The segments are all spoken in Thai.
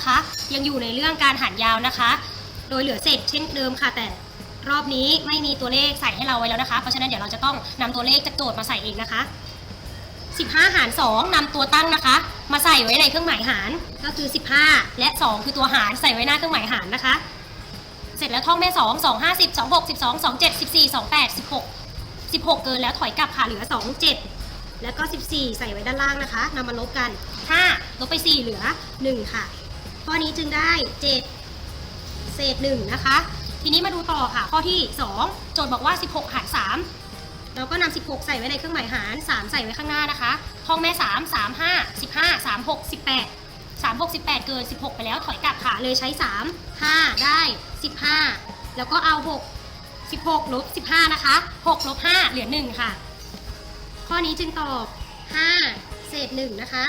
นะคะ ยังอยู่ในเรื่องการหารยาวนะคะ โดยเหลือเศษเช่นเดิมค่ะ แต่รอบนี้ไม่มีตัวเลขใส่ให้เราไว้แล้วนะคะ เพราะฉะนั้นเดี๋ยวเราจะต้องนำตัวเลขจากโจทย์มาใส่เองนะคะ 15 หาร 2นำตัวตั้งนะคะ มาใส่ไว้ในเครื่องหมายหารก็คือ 15 และ 2 คือตัวหารใส่ไว้หน้าเครื่องหมายหารนะคะ เสร็จแล้วท่องแม่ 2 2 5 10 2 6 12 2 7 14 2 8 16 16 เกินแล้วถอยกลับค่ะเหลือ 2 7 แล้วก็ 14 ใส่ไว้ด้านล่างนะคะนำมาลบกัน 5 ลบไป 4 เหลือ 1 ค่ะ ข้อนี้จึงได้ 7 เศษ1นะคะ ทีนี้มาดูต่อค่ะ ข้อที่ 2 โจทย์บอกว่า 16 หาร 3 เราก็นำ16 ใส่ไว้ในเครื่องหมายหาร 3 ใส่ไว้ข้างหน้านะคะท่องแม่ 3 3 5 15 3 6 18 3 6 18 เกิน 16 ไปแล้วถอยกลับค่ะ เลยใช้ 3 5 ได้ 15 แล้วก็เอา 6 16ลบ15 นะคะ 6ลบ5เหลือ 1 ค่ะ ข้อนี้จึงตอบ 5 เศษ 1 นะคะ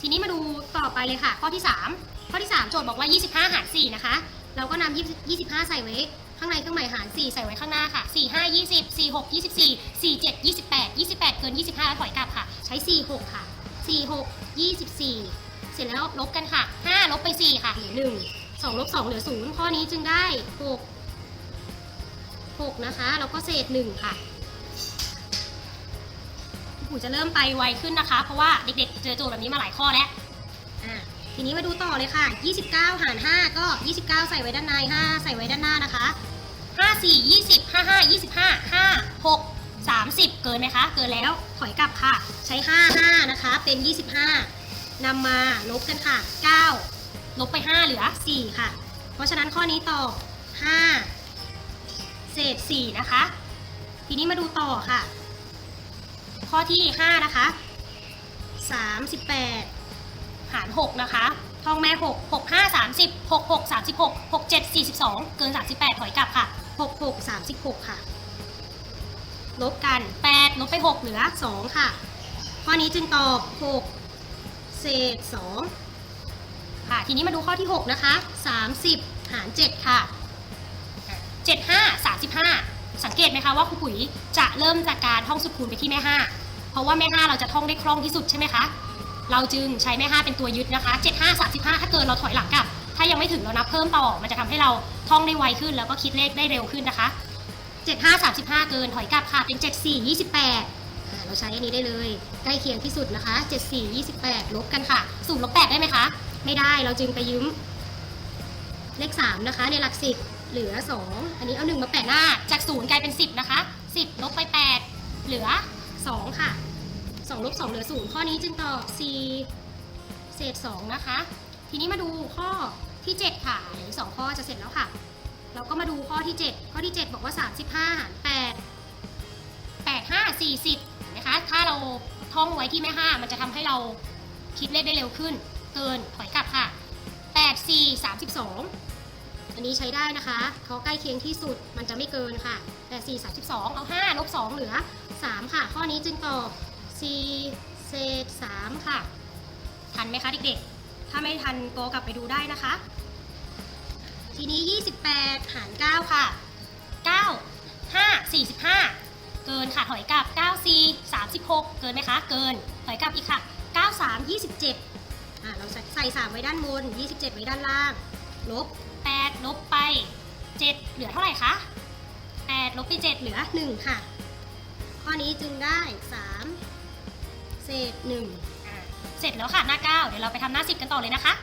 ทีนี้มาดูต่อไปเลยค่ะ ข้อที่ 3 ข้อที่ 3 โจทย์บอกว่า 25 หาร 4 นะคะ เราก็นำ20 25 ใส่ไว้ ข้างในเครื่องหมายหาร 4 ใส่ไว้ข้างหน้าค่ะ 4 5 20 4 6 24 4 7 28 28 เกิน 25แล้วถอยกลับค่ะ ใช้ 4 6 ค่ะ 4 6 24 เสร็จแล้วลบกันค่ะ 5 ลบไป 4 ค่ะ เหลือ 1 2 ลบ 2 เหลือ 0 ข้อนี้จึงได้ 6 6 นะคะ แล้วก็เศษ 1 ค่ะ ปู่จะเริ่มไปไวขึ้นนะคะ เพราะว่าเด็กๆ เจอโจทย์แบบนี้มาหลายข้อแล้วทีนี้มาดูต่อเลยค่ะ 29 หาร 5 ก็ 29 ใส่ไว้ด้านใน 5 ใส่ไว้ด้านหน้านะคะ 5 4 20 5 5 25 5 6 30 เกินไหมคะ เกินแล้ว ถอยกลับค่ะ ใช้ 5 5 นะคะ เป็น 25 นำมาลบกันค่ะ 9 ลบไป 5 เหลือ 4 ค่ะ เพราะฉะนั้นข้อนี้ตอบ 5 เศษ 4 นะคะ ทีนี้มาดูต่อค่ะ ข้อที่ 5 นะคะ 38 หาร 6 นะคะท่องแม่ 6 6 5 30 6 6 36 6 7 42 เกิน 38 ถอยกลับค่ะ 6 6 36 ค่ะ ลบกัน 8 ลบไป 6 เหลือ 2 ค่ะ ข้อนี้จึงตอบ 6 เศษ 2 ค่ะ ทีนี้มาดูข้อที่ 6 นะคะ 30 หาร 7 ค่ะ 75 35 สังเกตไหมคะว่าครูปุ๋ยจะเริ่มจากการท่องสุดคูณไปที่แม่ 5 เพราะว่าแม่ 5 เราจะท่องได้คล่องที่สุดใช่ไหมคะ เราจึงใช้แม่ 5 เป็นตัวยึดนะคะ 75 35 ถ้าเกินเราถอยหลังกลับ ถ้ายังไม่ถึงเรานับเพิ่มต่อ มันจะทำให้เราท่องได้ไวขึ้น แล้วก็คิดเลขได้เร็วขึ้นนะคะ 75 35 เกินถอยกลับค่ะเป็น 74 28อ่าเราใช้อันนี้ได้เลย ใกล้เคียงที่สุดนะคะ 74 28 ลบกันค่ะสูตรลบ8ได้ไหมคะ ไม่ได้ เราจึงไปยืมเลข 3 นะคะ ในหลัก10 เหลือ 2 อันนี้เอา 1 มาแปะหน้า จาก 0 กลายเป็น 10 นะคะ 10 ลบไป 8 เหลือ 2 ค่ะ 2 ลบ 2 เหลือ 0 ข้อนี้จึงตอบ C เศษ 2 นะคะ ทีนี้มาดูข้อที่ 7 ค่ะเหลืออกสองข้อจะเสร็จแล้วค่ะ เราก็มาดูข้อที่ 7 ข้อที่ 7 บอกว่า 35หาร8 8 5 40 นะคะ ถ้าเราท่องไว้ที่แม่ 5 มันจะทำให้เราคิดเลขได้เร็วขึ้น เกินถอยกลับค่ะ 8 4 32 อันนี้ใช้ได้นะคะเขาใกล้เคียงที่สุดมันจะไม่เกินค่ะ8 4 32 เอา 5 ลบ 2 เหลือ 3 ค่ะ ข้อนี้จึงตอบ C เศษ 3 ค่ะ ทันไหมคะเด็กๆ ถ้าไม่ทันโกกลับไปดูได้นะคะ ทีนี้ 28 หาร 9 ค่ะ 9 5 45 เกินค่ะ ถอยกลับ9 4 36 เกินไหมคะ เกิน ถอยกลับอีกค่ะ 9 3 27อ่าเราใส่ใส่3ไว้ด้านบน 27 ไว้ด้านล่าง ลบ 8ลบไป 7 เหลือเท่าไหร่คะ8ลบไป 7 เหลือ 1 ค่ะ ข้อนี้จึงได้ 3 เศษ1อ่าเสร็จแล้วค่ะหน้า 9 เดี๋ยวเราไปทำหน้า 10 กันต่อเลยนะคะ